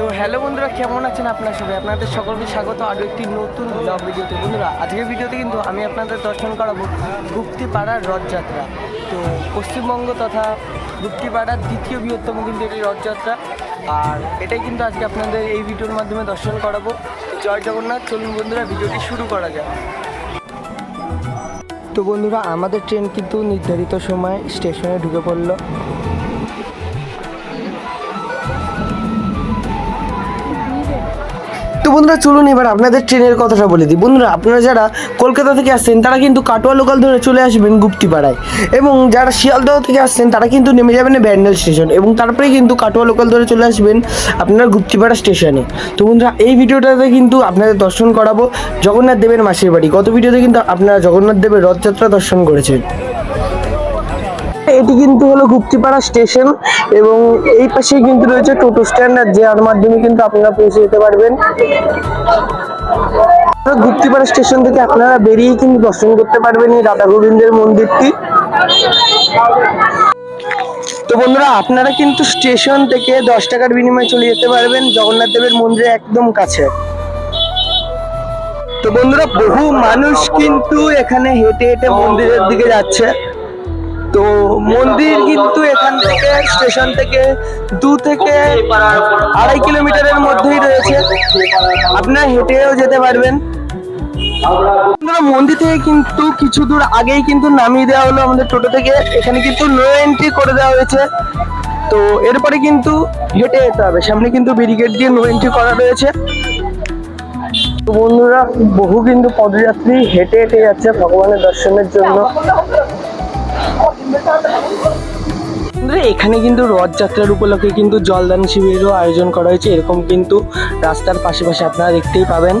তো হ্যালো বন্ধুরা, কেমন আছেন আপনার সবাই? আপনাদের সকলকে স্বাগত। আরও একটি নতুন ব্লগ ভিডিওতে। বন্ধুরা, আজকের ভিডিওতে কিন্তু আমি আপনাদের দর্শন করাবো গুপ্তিপাড়ার রথযাত্রা। তো পশ্চিমবঙ্গ তথা গুপ্তিপাড়ার দ্বিতীয় বৃহত্তম কিন্তু এটি রথযাত্রা। আর এটাই কিন্তু আজকে আপনাদের এই ভিডিওর মাধ্যমে দর্শন করাবো। জয় জগন্নাথ, চলুন বন্ধুরা, ভিডিওটি শুরু করা যায় তো বন্ধুরা, আমাদের ট্রেন কিন্তু নির্ধারিত সময় স্টেশনে ঢুকে পড়ল। বন্ধুরা, চলুন এবার আপনাদের ট্রেনের কথাটা বলে দিই। বন্ধুরা, আপনারা যারা কলকাতা থেকে আসছেন, তারা কিন্তু কাটোয়া লোকাল ধরে চলে আসবেন গুপ্তিপাড়ায়। এবং যারা শিয়ালদহ থেকে আসছেন, তারা কিন্তু নেমে যাবেন ব্যান্ডেল স্টেশন। এবং তারপরে কিন্তু কাটোয়া লোকাল ধরে চলে আসবেন আপনার গুপ্তিপাড়া স্টেশনে। তো বন্ধুরা, এই ভিডিওটাতে কিন্তু আপনাদের দর্শন করাবো জগন্নাথ দেবের মাসির বাড়ি। গত ভিডিওতে কিন্তু আপনারা জগন্নাথ দেবের রথযাত্রা দর্শন করেছেন। এটি কিন্তু হলো গুপ্তিপাড়া স্টেশন এবং এই পাশে কিন্তু রয়েছে টোটো স্ট্যান্ড আর যার মাধ্যমে কিন্তু আপনারা পৌঁছে যেতে পারবেন। গুপ্তিপাড়া স্টেশন থেকে আপনারা বেরিয়ে কিন্তু দর্শন করতে পারবেন এই রাধা গোবিন্দের মন্দিরটি। তো বন্ধুরা, আপনারা কিন্তু স্টেশন থেকে দশ টাকার বিনিময়ে চলে যেতে পারবেন জগন্নাথ দেবের মন্দিরে একদম কাছে। তো বন্ধুরা, বহু মানুষ কিন্তু এখানে হেঁটে হেঁটে মন্দিরের দিকে যাচ্ছে। তো মন্দির কিন্তু এখান থেকে, স্টেশন থেকে দু থেকে আড়াই কিলোমিটারের মধ্যেই রয়েছে। আপনারা হেঁটেও যেতে পারবেন। মন্দির থেকে কিন্তু কিছু দূর আগেই কিন্তু নামিয়ে দেওয়া হলো আমাদের টোটো থেকে। এখানে কিন্তু নো এন্ট্রি করে দেওয়া হয়েছে। তো এরপরে কিন্তু হেঁটে যেতে হবে। সামনে কিন্তু ব্যারিকেড দিয়ে নো এন্ট্রি করা রয়েছে। বন্ধুরা, বহু কিন্তু পদযাত্রী হেঁটে হেঁটে যাচ্ছে ভগবানের দর্শনের জন্য। এখানে কিন্তু রথযাত্রার উপলক্ষে কিন্তু জলদান শিবিরেরও আয়োজন করা হয়েছে। এরকম কিন্তু রাস্তার পাশে পাশে আপনারা দেখতেই পাবেন।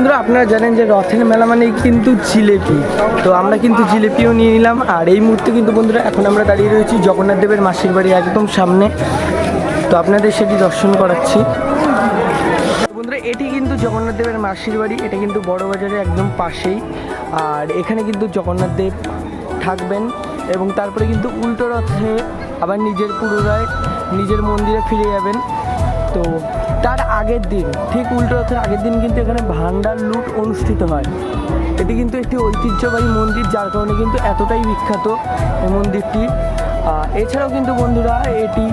বন্ধুরা, আপনারা জানেন যে রথের মেলা মানে কিন্তু জিলেপি। তো আমরা কিন্তু জিলেপিও নিয়ে নিলাম, আর এই মুহূর্তে কিন্তু বন্ধুরা, এখন আমরা দাঁড়িয়ে রয়েছি জগন্নাথ দেবের মাসির বাড়ি একদম সামনে। তো আপনাদের সেটি দর্শন করাচ্ছি। বন্ধুরা, এটি কিন্তু জগন্নাথ দেবের মাসির বাড়ি, এটা কিন্তু বড় বাজারে একদম পাশেই। আর এখানে কিন্তু জগন্নাথ দেব থাকবেন, এবং তারপরে কিন্তু উল্টো রথে আবার নিজের পুনরায় নিজের মন্দিরে ফিরে যাবেন। তো তার আগের দিন, ঠিক উল্টো রথের আগের দিন কিন্তু এখানে ভান্ডার লুট অনুষ্ঠিত হয়। এটি কিন্তু একটি ঐতিহ্যবাহী মন্দির, যার কারণে কিন্তু এতটাই বিখ্যাত এই মন্দিরটি। এছাড়াও কিন্তু বন্ধুরা, এটি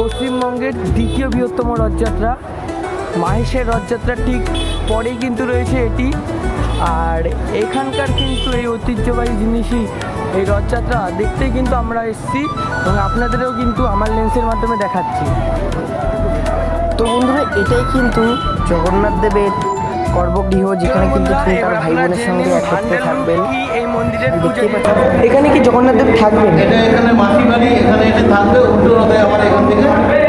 পশ্চিমবঙ্গের দ্বিতীয় বৃহত্তম রথযাত্রা। মাহেশের রথযাত্রা ঠিক পরেই কিন্তু রয়েছে এটি। আর এখানকার কিন্তু এই ঐতিহ্যবাহী জিনিসই এই রথযাত্রা দেখতেই কিন্তু আমরা এসেছি এবং আপনাদেরও কিন্তু আমার লেন্সের মাধ্যমে দেখাচ্ছি। তো বন্ধুরা এটাই কিন্তু জগন্নাথ দেবের গর্ভগৃহ যেখানে কিন্তু তিনি তার ভাই বোনের সঙ্গে একত্রে থাকবেন। এই মন্দিরের এখানে কি জগন্নাথ দেব থাকবেন? এটা এখানে মাসি বাড়ি এখানে এসে থাকবে উল্টো রথে আবার এখান থেকে রওনা হবে।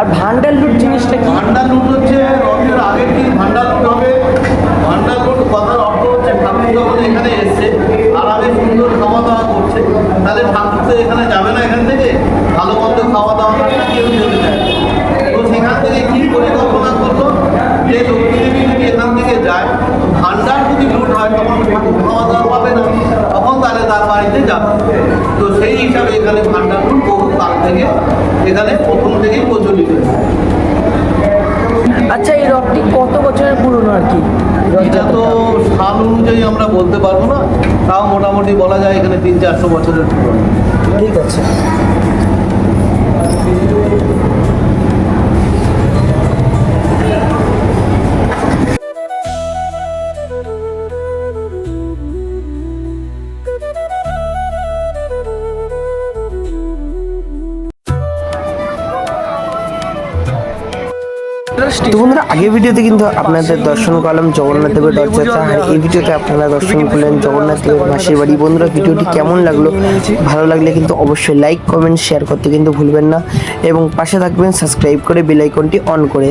আর ভান্ডার লুট জিনিসটা কি ভান্ডার লুট হচ্ছে রথের আগের দিন ভান্ডার লুট হবে ভান্ডার লুট কথার অর্থ হচ্ছে ঠাকুর যখন এখানে এসছে আরামে সুন্দর খাওয়া দাওয়া করছে তাহলে ঠাকুর তো এখানে যাবে না এখান থেকে ভালো মন্দ খাওয়া দাওয়া করতে কেউ যেতে চায় না। তো সেখান থেকে কি পরিকল্পনা করল যে লক্ষ্মীদেবী যদি এখান থেকে যায় ভান্ডার যদি লুট হয় তখন ঠাকুর খাওয়া দাওয়া পাবে না। তখন তাহলে তার বাড়িতে যাবে। তো সেই হিসাবে এখানে ভান্ডার লুট বহু কাল থেকে এখানে প্রথম থেকেই প্রচলিত। আচ্ছা এই রথটি কত বছরের পুরনো আর কি? এটা তো সাল অনুযায়ী আমরা বলতে পারব না তাও মোটামুটি বলা যায় এখানে তিন চারশো বছরের পুরনো। ঠিক আছে। তো বন্ধুরা, আগের ভিডিওতে কিন্তু আপনাদের দর্শন করলাম জগন্নাথ দেবের রথযাত্রা আর এই ভিডিওতে আপনারা দর্শন করলেন জগন্নাথ দেবের মাসির বাড়ি। বন্ধুরা, ভিডিওটি কেমন লাগল? ভালো লাগলে কিন্তু অবশ্যই লাইক কমেন্ট শেয়ার করতে কিন্তু ভুলবেন না। এবং পাশে থাকবেন সাবস্ক্রাইব করে বেল আইকনটি অন করে।